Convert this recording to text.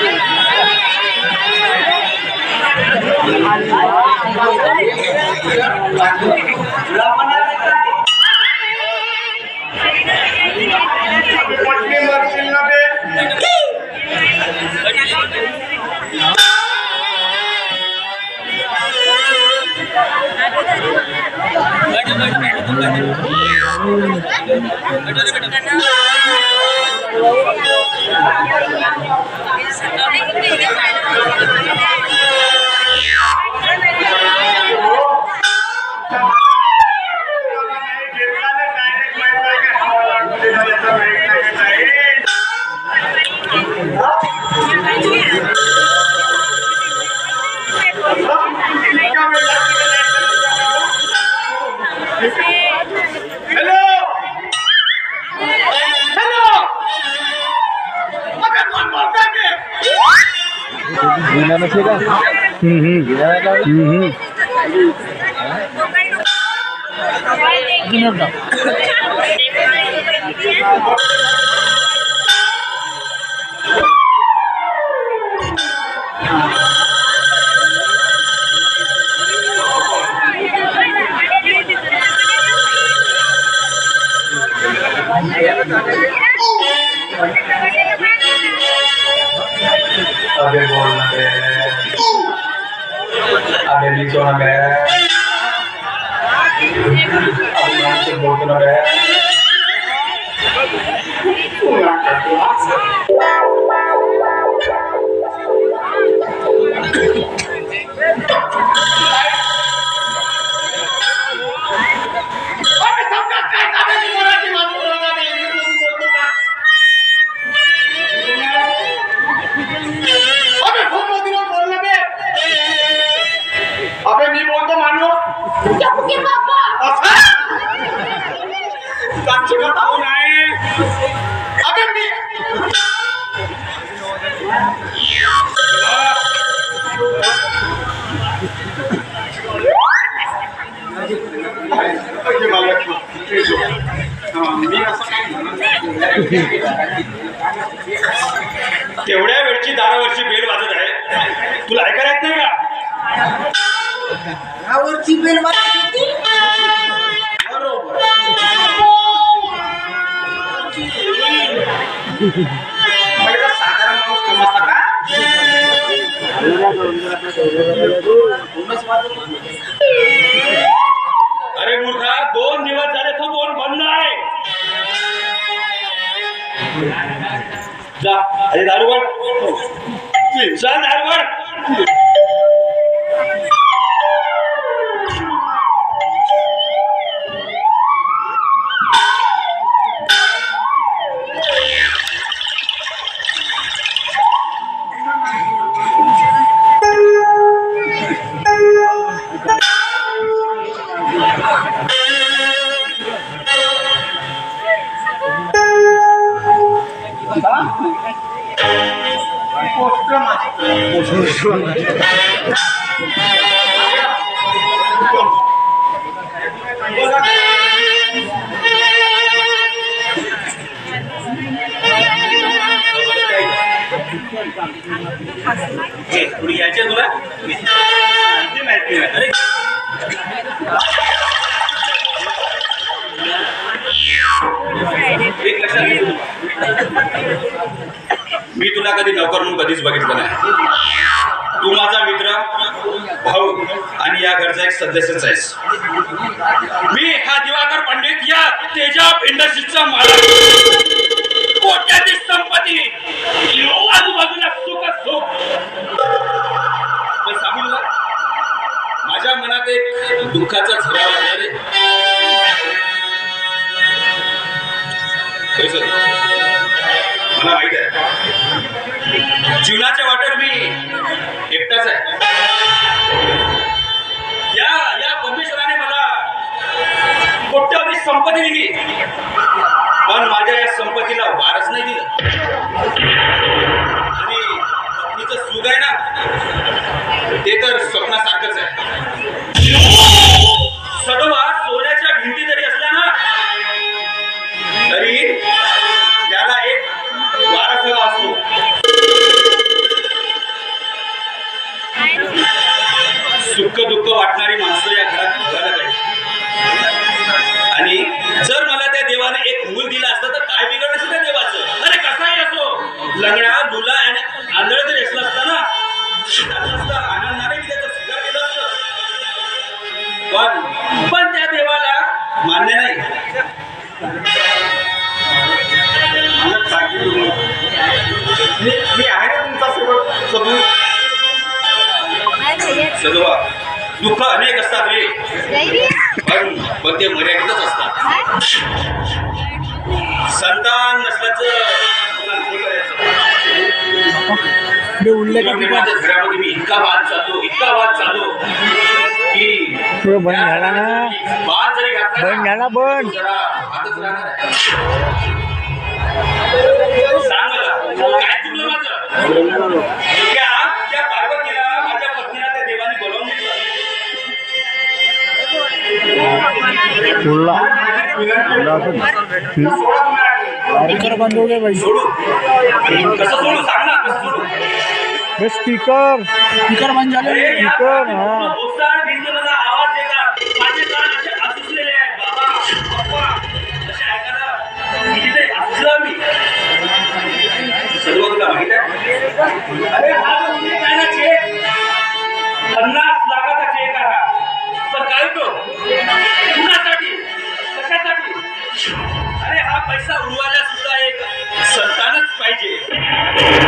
Thank you. अबे बोल ना बे अबे नीचो ना बे अबे मान से बोल ना बे अबे अबे मी बोलतो मानू असं? कांची का नाही अबे मी तेवढ्या वेळची दारावरची बेल वाजत आहे. तुला ऐकायला येत नाही का? यावरची बेल साधारण माणूस समजता का अरे मूर्खा दोन दिवस झाले तो बोल बंद आहे. जा. अरे दारुवड चल दारूवड पोस्ट माझी मी तुला कधी नोकर म्हणून कधीच बघितलं नाही. तू माझा मित्र भाऊ आणि या घरचा एक सदस्यच आहेस. मी हा दिवाकर पंडित या तेजा इंडस्ट्रीजचा मालक. कोट्याची संपत्ती. आजूबाजूला सुख सुख. पण सांगू माझ्या मनात एक दुःखाचा झरा मला माहीत आहे. जीवनाच्या वाटेवर मी एकटाच आहे. या या परमेश्वराने मला कोट्यावधी संपत्ती दिली. पण माझ्या या संपत्तीला वारच नाही दिलं. आणि पत्नीचं सुख आहे ना ते तर स्वप्नासारखंच आहे. असो लंगडा दुला आणि आंधळ जरी असलं असतं ना झालं त्याचा स्वीकार केला असतं. पण पण त्या देवाला मान्य नाही. मी आहे ना तुमचा सेवक सदू. सदवा दुःख अनेक असतात रे. पण पण ते मर्यादितच असतात. संतान नसल्याचं इतका वाद इतका वाद चाललो की थोडं बंद झाला ना. बंद झाला, बंद. वादच स्पीकर बंद हो गए भाई। स्पीकर स्पीकर बंद झाले स्पीकर हा। सर्वांना पैसा उडवायला सुद्धा एक संतानच पाहिजे.